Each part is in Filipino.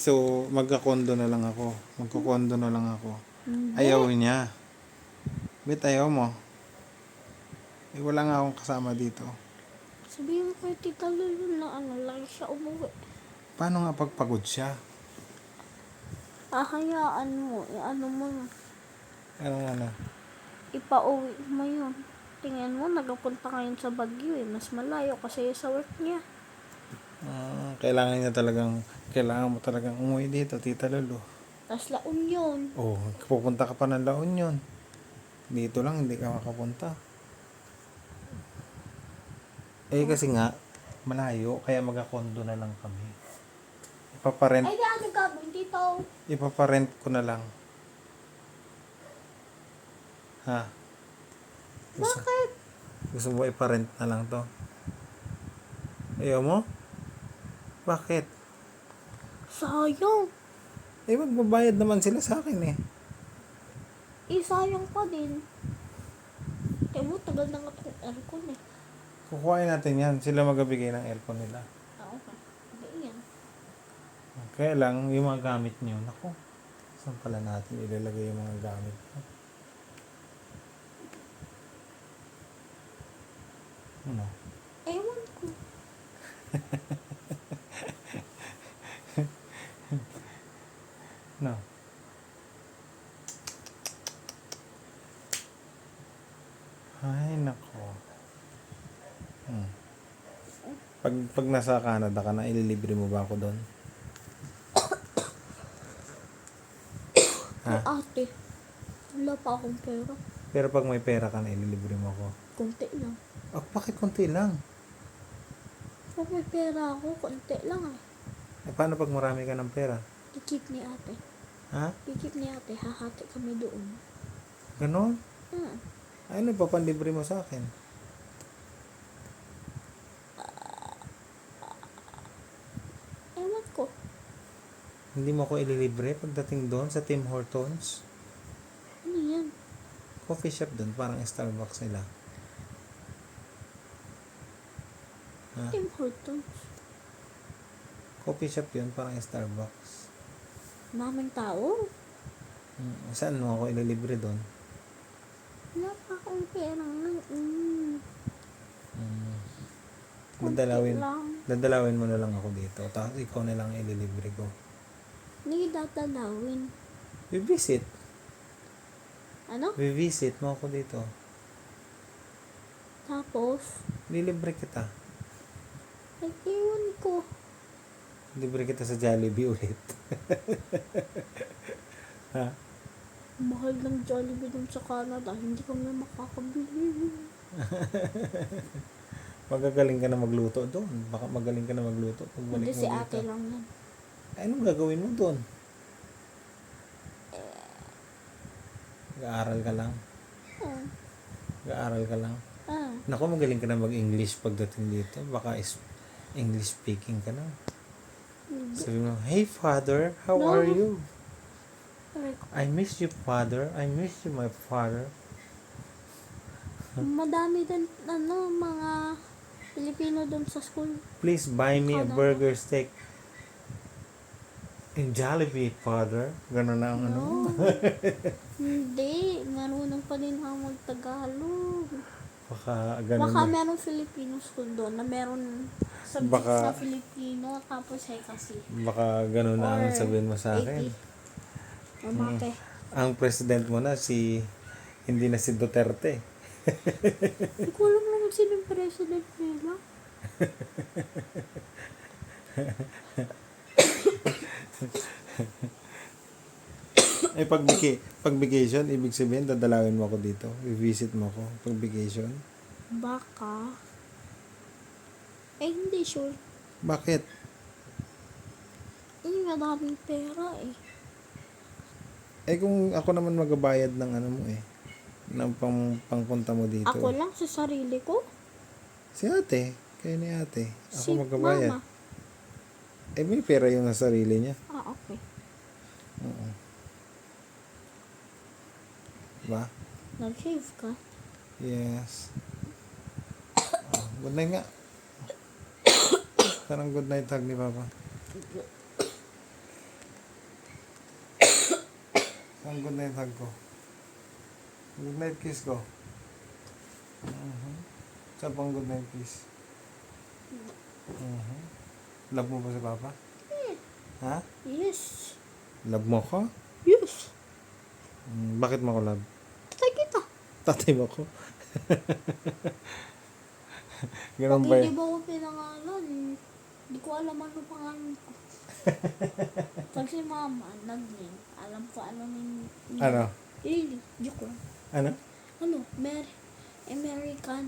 So, magkakondo na lang ako. Magkakondo na lang ako. Hindi. Ayaw niya. Bet, ayaw mo. Eh, wala nga akong kasama dito. Sabihin ko kay Tita Lulu na ano, lagi siya umuwi. Paano nga pagpagod siya? Ahayaan mo, ano mo, Ano ano? ipauwi mo yun. Tingnan mo, nagpunta ngayon sa Baguio eh. Mas malayo kasi sa work niya. Ah, kailangan niya talagang, kailangan mo talagang umuwi dito, Tita Lulu. Tapos La Union. Oh, pupunta ka pa ng La Union. Dito lang, hindi ka makapunta. Eh, kasi nga, malayo, kaya magkakondo na lang kami. Ipaparent, Ay, ano gagawin dito? ipaparent ko na lang. Ha? Gusto, Bakit? gusto mo iparent na lang to? Ayaw mo? Bakit? Sayang. Eh, magbabayad naman sila sa akin eh. Eh, sayang pa din. Kaya mo, tagal na nga itong aircon eh. Kukuhain natin yan. Sila magbibigay ng aircon nila. Ah, okay. Hindi yan. Kaya lang, yung mga gamit nyo, naku, saan pala natin ilalagay yung mga gamit nyo? Ano? Ewan ko. No. Ay, nako. Hmm. Pag, pag nasa Canada ka na, ililibre mo ba ako doon? Ha? Ay, ate. Wala pa akong pera. Pero pag may pera ka na, ililibre mo ako. Kunti lang. Oh, bakit konti lang? Pag may pera ako, kunti lang ah. Eh, paano pag marami ka ng pera? Ikip ni ate. Ha? Ikip ni ate, hahati kami doon. Ganon? Hmm. Ay, ano, papanlibre mo sa akin? Ewan ko. Hindi mo ako ililibre pagdating doon sa Tim Hortons? Ano yan? Coffee shop doon, parang Starbucks nila. Ha? Tim Hortons. Coffee shop yun, parang Starbucks. Mamang tao. Hmm. Saan mo ako ililibre doon? Akong pera nga. Mm. Hmm. Dadalawin, lang. dadalawin mo na lang ako dito. Tapos ikaw na lang ililibre ko. Hindi dadalawin. Visit. Ano? Visit mo ako dito. Tapos, Lilibre kita. ay ewan ko. Libre kita sa Jollibee ulit. ha? Mahal ng Jollibee dun sa Canada. Hindi kami makakabili. Magagaling ka na magluto doon. Baka magaling ka na magluto. Pagbalik Hindi si ate lang yan. Ay, anong gagawin mo doon? Gaaral ka lang. Ah. Gaaral ka lang. Ah. Naku, magaling ka na mag-English pagdating dito. Baka is English speaking ka na. Sabi mo, Hey father, how No. are you? I miss you father. I miss you my father. Madami din, ano, mga Pilipino dun sa school. Please buy me a Canada. burger steak. In Jollibee, father. Ganun na ang ano. No. Hindi. Marunong pa din ako mag-Tagalog. Baka ganun Baka na. meron Filipino school doon na meron subject Baka- sa Filipino tapos ay kasi. Baka ganun na ang sabihin mo sa akin. 80. Mamate. Ang president mo na si hindi na si Duterte. Hindi ko alam naman sino yung president nila. Eh pag, vaca- pag vacation, ibig sabihin dadalawin mo ako dito. I-visit mo ako pag vacation. Baka. Eh, hindi sure. Bakit? Eh, madaming pera eh. Eh kung ako naman magabayad ng ano mo eh. Ng pang, pangpunta mo dito. Ako lang sa sarili ko. Si ate. Kayo ni ate. Ako si magabayad. mama. Eh may pera yung nasa sarili niya. Ah, okay. Oo. Ba? Nag-shave ka. Yes. Oh, good night nga. Parang good night hug ni Papa. Ang good night hug ko. Good night kiss ko. Mhm. Saan pang good night kiss? Mhm. Love mo ba si Papa? Ha? Yes. Love mo ko? Yes. Mm, bakit mo ko love? Tatay kita. Tatay mo ko? Ganun Pag ba hindi yun? ba ako pinangalan, hindi ko alam ano pangalan ko. Pag si mama, nag-name, alam ko ano name. Ano? Really, joke lang. Ano? Ano, Mer American,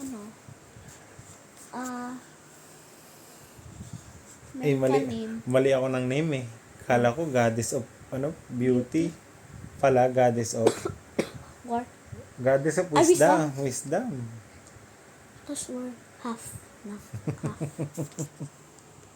ano, ah, Eh, mali, name. mali ako ng name eh. Kala ko goddess of, ano, beauty. Pala, goddess of, War. goddess of wisdom. Wisdom. Tapos we're half na. Half.